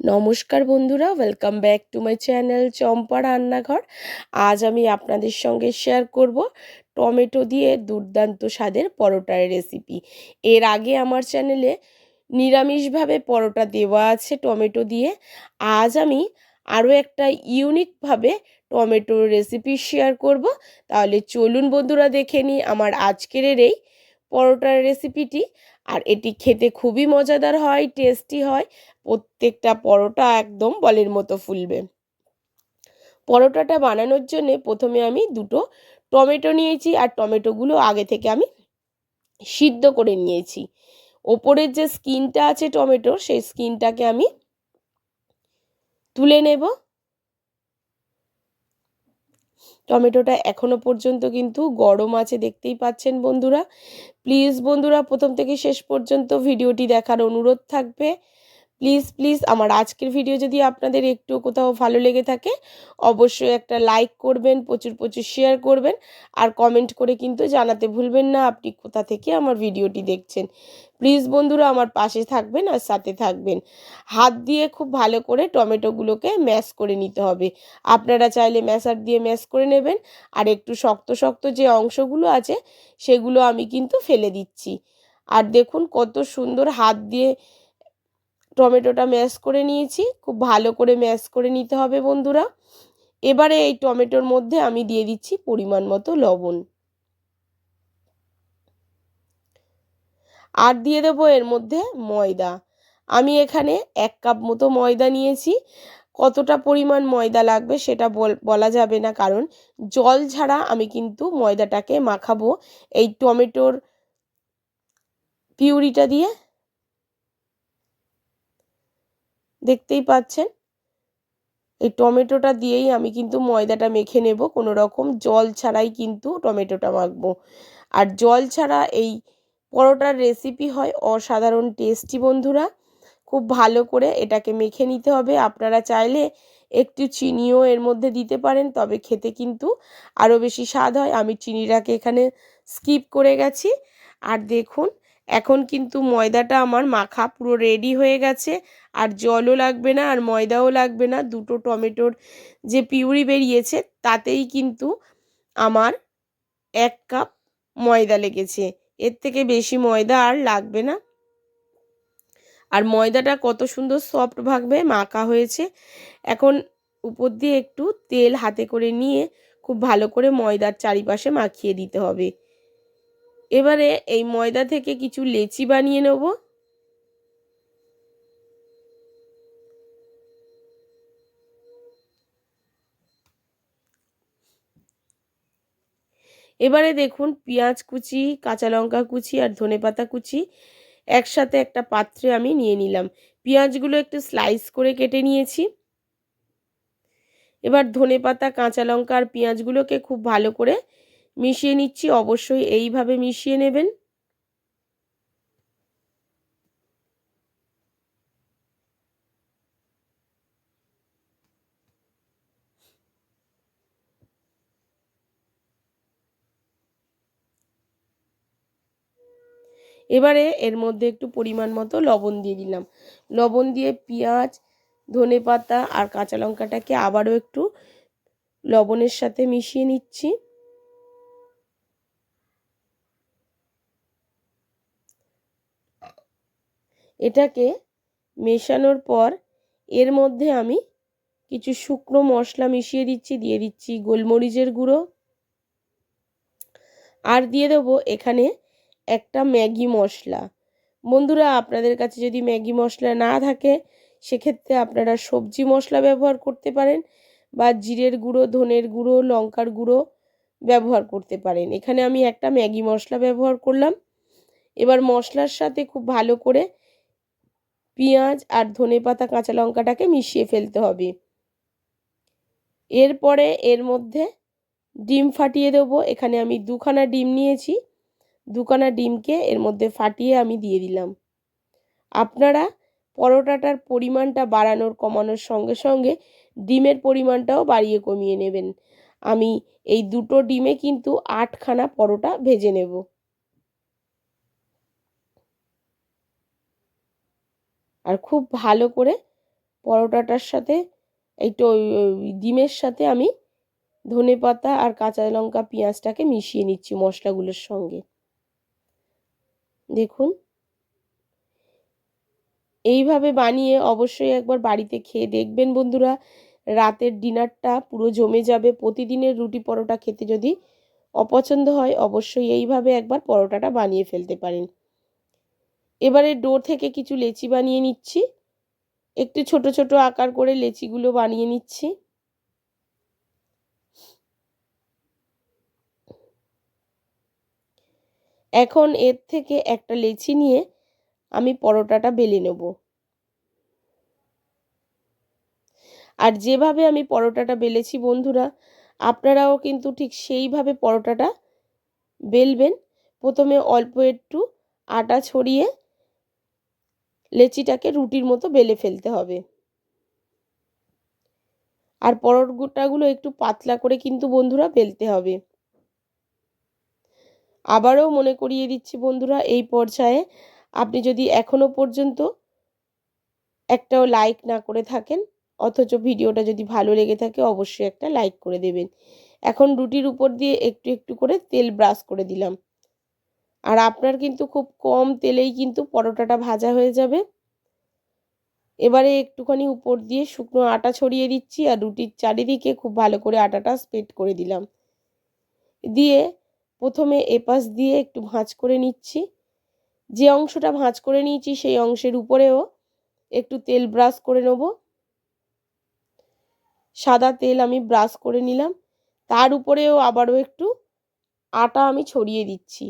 নমস্কার বন্ধুরা welcome back to my channel Champa রান্নাঘর। আজ আমি আপনাদের সঙ্গে শেয়ার করব টমেটো দিয়ে দুর্দান্ত স্বাদের পরোটার রেসিপি এর আগে আমার চ্যানেলে নিরামিষভাবে পরোটা দেওয়া আছে টমেটো দিয়ে। আজ আমি আরও একটা ইউনিকভাবে টমেটোর রেসিপি শেয়ার করব। তাহলে চলুন বন্ধুরা দেখে নিই আমার আজকের এই পরোটার রেসিপিটি আর এটি খেতে খুবই মজাদার হয় টেস্টি হয়। প্রত্যেকটা পরোটা একদম বলের মতো ফুলবে। পরোটাটা বানানোর জন্যে প্রথমে আমি দুটো টমেটো নিয়েছি আর টমেটোগুলো আগে থেকে আমি সিদ্ধ করে নিয়েছি। ওপরের যে স্কিনটা আছে টমেটোর, সেই স্কিনটাকে আমি তুলে নেব। টমেটোটা এখনও পর্যন্ত কিন্তু গরম আছে, দেখতেই পাচ্ছেন বন্ধুরা। প্লিজ বন্ধুরা, প্রথম থেকে শেষ পর্যন্ত ভিডিওটি দেখার অনুরোধ থাকবে। প্লিজ প্লিজ আমার আজকের ভিডিও যদি আপনাদের একটু কোথাও ভালো লেগে থাকে, অবশ্যই একটা লাইক করবেন, প্রচুর প্রচুর শেয়ার করবেন, আর কমেন্ট করে কিন্তু জানাতে ভুলবেন না আপনি কোথা থেকে আমার ভিডিওটি দেখছেন। প্লিজ বন্ধুরা আমার পাশে থাকবেন আর সাথে থাকবেন। হাত দিয়ে খুব ভালো করে টমেটোগুলোকে ম্যাশ করে নিতে হবে। আপনারা চাইলে ম্যাশার দিয়ে ম্যাশ করে নেবেন, আর একটু শক্ত শক্ত যে অংশগুলো আছে, সেগুলো আমি কিন্তু ফেলে দিচ্ছি। আর দেখুন কত সুন্দর হাত দিয়ে টমেটোটা ম্যাশ করে নিয়েছি। খুব ভালো করে ম্যাশ করে নিতে হবে বন্ধুরা। এবারে এই টমেটোর মধ্যে আমি দিয়ে দিচ্ছি পরিমাণ মতো লবণ। আর দিয়ে দেবো এর মধ্যে ময়দা। আমি এখানে এক কাপ মতো ময়দা নিয়েছি। কতটা পরিমাণ ময়দা লাগবে সেটা বলা যাবে না কারণ জল ছাড়া আমি কিন্তু ময়দাটাকে মাখাবো। এই টমেটোর পিউরিটা দিয়ে দেখতেই পাচ্ছেন। এই টমেটোটা দিয়েই আমি কিন্তু ময়দাটা মেখে নেব। কোনো রকম জল ছাড়াই কিন্তু টমেটোটা মাখবো। আর জল ছাড়া এই পরোটার রেসিপি হয় অসাধারণ টেস্টি বন্ধুরা। খুব ভালো করে এটাকে মেখে নিতে হবে। আপনারা চাইলে একটু চিনিও এর মধ্যে দিতে পারেন, তবে খেতে কিন্তু আরও বেশি স্বাদ হয়। আমি চিনিটাকে এখানে স্কিপ করে গেছি। আর দেখুন এখন কিন্তু ময়দাটা আমার মাখা পুরো রেডি হয়ে গেছে। আর জলও লাগবে না, আর ময়দাও লাগবে না। দুটো টমেটোর যে পিউরি বেরিয়েছে, তাতেই কিন্তু আমার এক কাপ ময়দা লেগেছে। এর থেকে বেশি ময়দা আর লাগবে না। আর ময়দাটা কত সুন্দর সফট ভাগবে, মাখা হয়েছে। এখন উপর দিয়ে একটু তেল হাতে করে নিয়ে খুব ভালো করে ময়দার চারিপাশে মাখিয়ে দিতে হবে। এবারে এই ময়দা থেকে কিছু লেচি বানিয়ে নেব। এবারে দেখুন পেঁয়াজ কুচি, কাঁচা লঙ্কা কুচি আর ধনে পাতা কুচি একসাথে একটা পাত্রে আমি নিয়ে নিলাম। পেঁয়াজগুলো একটু স্লাইস করে কেটে নিয়েছি। এবার ধনে পাতা, কাঁচা লঙ্কা আর পেঁয়াজগুলোকে খুব ভালো করে মিশিয়ে নিচ্ছি, অবশ্যই এইভাবে মিশিয়ে নেবেন। এবারে এর মধ্যে একটু পরিমাণ মতো লবণ দিয়ে দিলাম। লবণ দিয়ে পেঁয়াজ ধনে পাতা আর কাঁচা লঙ্কাটাকে আবারও একটু লবণের সাথে মিশিয়ে নিচ্ছি। এটাকে মেশানোর পর এর মধ্যে আমি কিছু শুকনো মশলা মিশিয়ে দিচ্ছি, দিয়ে দিচ্ছি গোলমরিচের গুঁড়ো। আর দিয়ে দেবো এখানে একটা ম্যাগি মশলা। বন্ধুরা, আপনাদের কাছে যদি ম্যাগি মশলা না থাকে, সেক্ষেত্রে আপনারা সবজি মশলা ব্যবহার করতে পারেন বা জিরের গুঁড়ো, ধনের গুঁড়ো, লঙ্কার গুঁড়ো ব্যবহার করতে পারেন। এখানে আমি একটা ম্যাগি মশলা ব্যবহার করলাম। এবার মশলার সাথে খুব ভালো করে পেঁয়াজ আর ধনে পাতা কাঁচা লঙ্কাটাকে মিশিয়ে ফেলতে হবে। এরপরে এর মধ্যে ডিম ফাটিয়ে দেবো। এখানে আমি দুখানা ডিম নিয়েছি। দুখানা ডিমকে এর মধ্যে ফাটিয়ে আমি দিয়ে দিলাম। আপনারা পরোটাটার পরিমাণটা বাড়ানোর, কমানোর সঙ্গে সঙ্গে ডিমের পরিমাণটাও বাড়িয়ে কমিয়ে নেবেন। আমি এই দুটো ডিমে কিন্তু আটখানা পরোটা ভেজে নেব। আর খুব ভালো করে পরোটাটার সাথে, এই ডিমের সাথে আমি ধনে পাতা আর কাঁচা লঙ্কা পেঁয়াজটাকে মিশিয়ে নিচ্ছি মশলাগুলোর সঙ্গে। দেখুন। এইভাবে বানিয়ে অবশ্যই একবার বাড়িতে খেয়ে দেখবেন বন্ধুরা। রাতের ডিনারটা পুরো জমে যাবে। প্রতিদিনের রুটি পরোটা খেতে যদি অপছন্দ হয়, অবশ্যই এইভাবে একবার পরোটাটা বানিয়ে ফেলতে পারেন। এবারে ডো থেকে কিছু লেচি বানিয়ে নিচ্ছি। একটু ছোট ছোট আকার করে লেচিগুলো বানিয়ে নিচ্ছি। এখন এর থেকে একটা লেচি নিয়ে আমি পরোটাটা বেলে নেব। আর যেভাবে আমি পরোটাটা বেলেছি বন্ধুরা, আপনারাও কিন্তু ঠিক সেইভাবে পরোটাটা বেলবেন। প্রথমে অল্প একটু আটা ছড়িয়ে লেচিটাকে রুটির মতো বেলে ফেলতে হবে। আর পরোটাগুলো একটু পাতলা করে কিন্তু বন্ধুরা বেলতে হবে। আবারও মনে করিয়ে দিচ্ছি বন্ধুরা, এই পর্যায়ে আপনি যদি এখনও পর্যন্ত একটাও লাইক না করে থাকেন, অথচ ভিডিওটা যদি ভালো লেগে থাকে অবশ্যই একটা লাইক করে দেবেন। এখন রুটির উপর দিয়ে একটু একটু করে তেল ব্রাশ করে দিলাম। আর আপনার কিন্তু খুব কম তেলেই কিন্তু পরোটাটা ভাজা হয়ে যাবে। এবারে একটুখানি উপর দিয়ে শুকনো আটা ছড়িয়ে দিচ্ছি আর রুটির চারিদিকে খুব ভালো করে আটাটা স্প্রেড করে দিলাম। দিয়ে প্রথমে এপাশ দিয়ে একটু ভাঁজ করে নিচ্ছি। যে অংশটা ভাঁজ করে নিয়েছি সেই অংশের উপরেও একটু তেল ব্রাশ করে নেব। সাদা তেল আমি ব্রাশ করে নিলাম। তার উপরেও আবারও একটু আটা আমি ছড়িয়ে দিচ্ছি।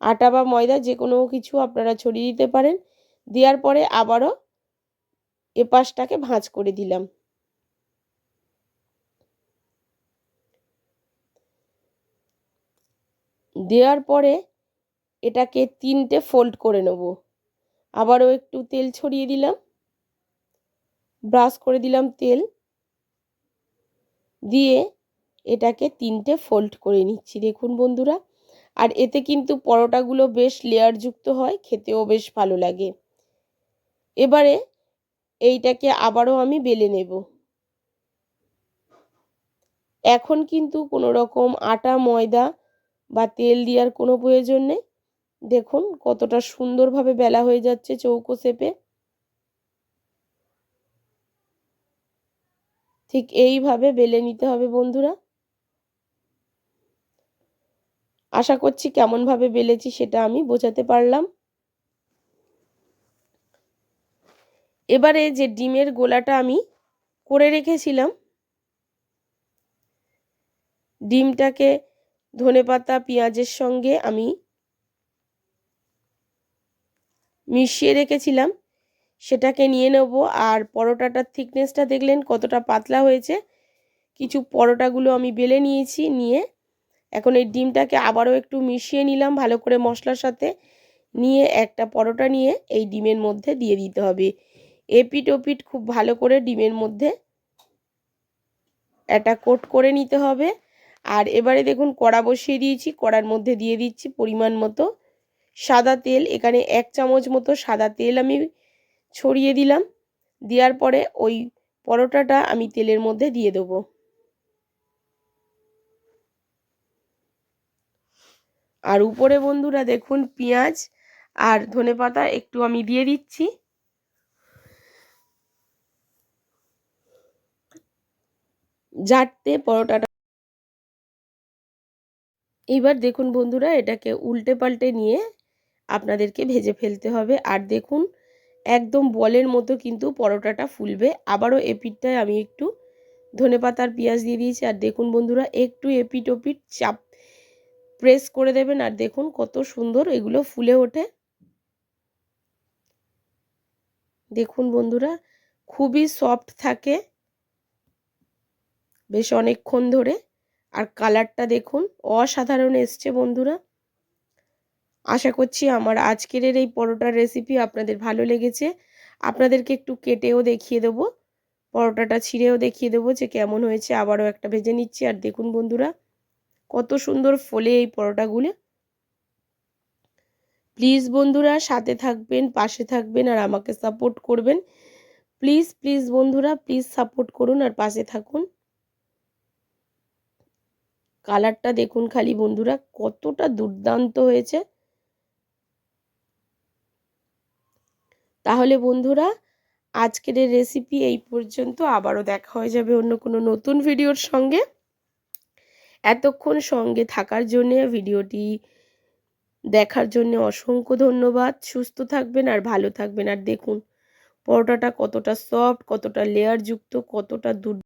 আটা বা ময়দা যে কোনো কিছু আপনারা ছড়িয়ে দিতে পারেন। দেওয়ার পরে আবারও এপাশটাকে ভাঁজ করে দিলাম। দেওয়ার পরে এটাকে তিনটে ফোল্ড করে নেব। আবারও একটু তেল ছড়িয়ে দিলাম। ব্রাশ করে দিলাম তেল। দিয়ে এটাকে তিনটে ফোল্ড করে নিচ্ছি। দেখুন বন্ধুরা আর এতে কিন্তু পরোটাগুলো বেশ লেয়ারযুক্ত হয়, খেতেও বেশ ভালো লাগে। এবারে এইটাকে আবারও আমি বেলে নেব। এখন কিন্তু কোনো রকম আটা, ময়দা বা তেল দেওয়ার কোনো প্রয়োজন নেই। দেখুন কতটা সুন্দরভাবে বেলা হয়ে যাচ্ছে চৌকো শেপে। ঠিক এইভাবে বেলে নিতে হবে বন্ধুরা। আশা করছি কেমনভাবে বেলেছি সেটা আমি বোঝাতে পারলাম। এবারে যে ডিমের গোলাটা আমি করে রেখেছিলাম, ডিমটাকে ধনে পাতা, পেঁয়াজের সঙ্গে আমি মিশিয়ে রেখেছিলাম। সেটাকে নিয়ে নেব। আর পরোটাটার থিকনেসটা দেখলেন কতটা পাতলা হয়েছে। কিছু পরোটাগুলো আমি বেলে নিয়েছি, নিয়ে এখন এই ডিমটাকে আবারও একটু মিশিয়ে নিলাম ভালো করে মশলার সাথে। নিয়ে একটা পরোটা নিয়ে এই ডিমের মধ্যে দিয়ে দিতে হবে। এপিট ওপিট খুব ভালো করে ডিমের মধ্যে একটা কোট করে নিতে হবে। আর এবারে দেখুন কড়া বসিয়ে দিয়েছি, কড়ার মধ্যে দিয়ে দিচ্ছি পরিমাণ মতো সাদা তেল। এখানে এক চামচ মতো সাদা তেল আমি ছড়িয়ে দিলাম। দেওয়ার পরে ওই পরোটাটা আমি তেলের মধ্যে দিয়ে দেবো। আর উপরে বন্ধুরা দেখুন পেঁয়াজ আর ধনে পাতা একটু আমি দিয়ে দিচ্ছি। জাটতে পরোটাটা। এইবার দেখুন বন্ধুরা এটাকে উল্টে পাল্টে নিয়ে আপনাদেরকে ভেজে ফেলতে হবে। আর দেখুন একদম বলের মতো কিন্তু পরোটাটা ফুলবে। আবারও এপিটটায় আমি একটু ধনে পাতার পেঁয়াজ দিয়ে দিয়েছি। আর দেখুন বন্ধুরা একটু এপিট ওপিট চাপ প্রেস করে দেবেন আর দেখুন কত সুন্দর এগুলো ফুলে ওঠে। দেখুন বন্ধুরা, খুবই সফট থাকে। বেশ অনেকক্ষণ ধরে। আর কালারটা দেখুন, অসাধারণ এসছে বন্ধুরা। আশা করছি আমার আজকের এই পরোটার রেসিপি আপনাদের ভালো লেগেছে। আপনাদেরকে একটু কেটেও দেখিয়ে দেবো, পরোটাটা ছিঁড়েও দেখিয়ে দেবো যে কেমন হয়েছে। আবারও একটা ভেজে নিচ্ছি। আর দেখুন বন্ধুরা কত সুন্দর ফলে এই পরোটাগুলো। প্লিজ বন্ধুরা সাথে থাকবেন, পাশে থাকবেন আর আমাকে সাপোর্ট করবেন। প্লিজ প্লিজ বন্ধুরা প্লিজ সাপোর্ট করুন আর পাশে থাকুন। কালারটা দেখুন খালি বন্ধুরা, কতটা দুর্দান্ত হয়েছে। তাহলে বন্ধুরা, আজকের রেসিপি এই পর্যন্ত। আবারও দেখা হয়ে যাবে অন্য কোনো নতুন ভিডিওর সঙ্গে। এতক্ষণ সঙ্গে থাকার জন্যে ভিডিওটি দেখার জন্য অসংখ্য ধন্যবাদ। সুস্থ থাকবেন আর ভালো থাকবেন। আর দেখুন, পরোটাটা কতটা সফট কতটা লেয়ারযুক্ত কতটা দূর